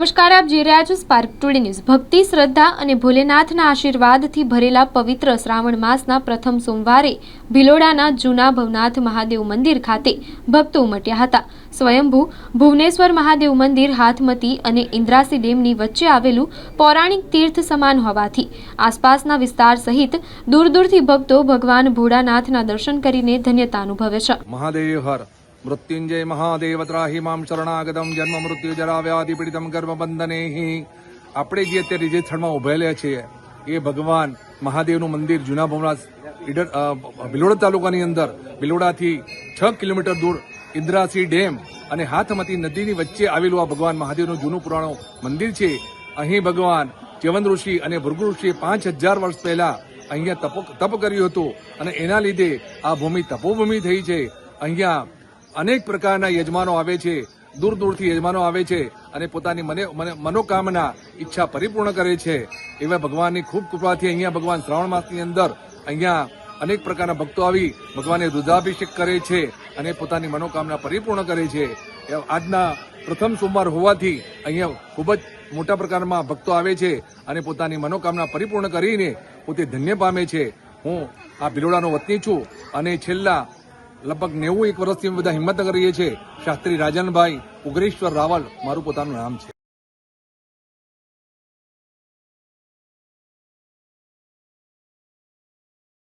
નમસ્કાર, આપ જોઈ રહ્યા છો સ્પાર્ક ટુડે ન્યૂઝ ભક્તિ, શ્રદ્ધા અને ભોલેનાથના આશીર્વાદથી ભરેલા પવિત્ર શ્રાવણ માસના પ્રથમ સોમવારે ભિલોડાના જૂના ભવનાથ મહાદેવ મંદિર ખાતે ભક્તો ઉમટ્યા હતા. સ્વયંભૂ ભુવનેશ્વર મહાદેવ મંદિર હાથમતી અને ઇન્દ્રાસી ડેમની વચ્ચે આવેલું પૌરાણિક તીર્થ સમાન હોવાથી આસપાસના વિસ્તાર સહિત દૂર દૂરથી ભક્તો ભગવાન ભોળાનાથના દર્શન કરીને ધન્યતા અનુભવે છે. મહાદેવ મૃત્યુંજય મહાદેવ ત્રાહી મામ શરણાગતમ જન્મ મૃત્યુ જરા વ્યાધિ પીડિતમ ગર્ભબંધને આપણે જે અત્યારે જે સ્થળમાં ઉભેલા છીએ એ ભગવાન મહાદેવનું મંદિર જૂના અ, ભિલોડા તાલુકાની અંદર ભિલોડાથી છ કિલોમીટર દૂર ઇન્દ્રાસી ડેમ અને હાથમતી નદીની વચ્ચે આવેલું આ ભગવાન મહાદેવનું જૂનું પુરાણું મંદિર છે. અહીં ભગવાન ચ્યવન ઋષિ અને ભૃગુ ઋષિએ પાંચ હજાર વર્ષ પહેલા અહીંયા તપ તપ કર્યું હતું અને એના લીધે આ ભૂમિ તપોભૂમિ થઈ છે. અહીંયા અનેક પ્રકારના યજમાનો આવે છે. દૂર દૂરથી યજમાનો આવે છે અને પોતાની મને મને, મનોકામના, ઈચ્છા પરિપૂર્ણ કરે છે. એવા ભગવાનની ખૂબ કૃપાથી અહીંયા ભગવાન શ્રાવણ માસની અંદર અહીંયા અનેક પ્રકારના ભક્તો આવી ભગવાનને રુદ્રાભિષેક કરે છે અને પોતાની મનોકામના પરિપૂર્ણ કરે છે. આજના પ્રથમ સોમવાર હોવાથી અહીંયા ખૂબ જ મોટા પ્રકારમાં ભક્તો આવે છે અને પોતાની મનોકામના પરિપૂર્ણ કરીને પોતે ધન્ય પામે છે. હું આ ભિલોડાનો વતની છું અને છેલ્લા લગભગ નેવું એક વર્ષથી બધા હિંમતનગર રહીએ છીએ. શાસ્ત્રી રાજનભાઈ ઉગ્રેશ્વર રાવલ, મારું પોતાનું નામ છે.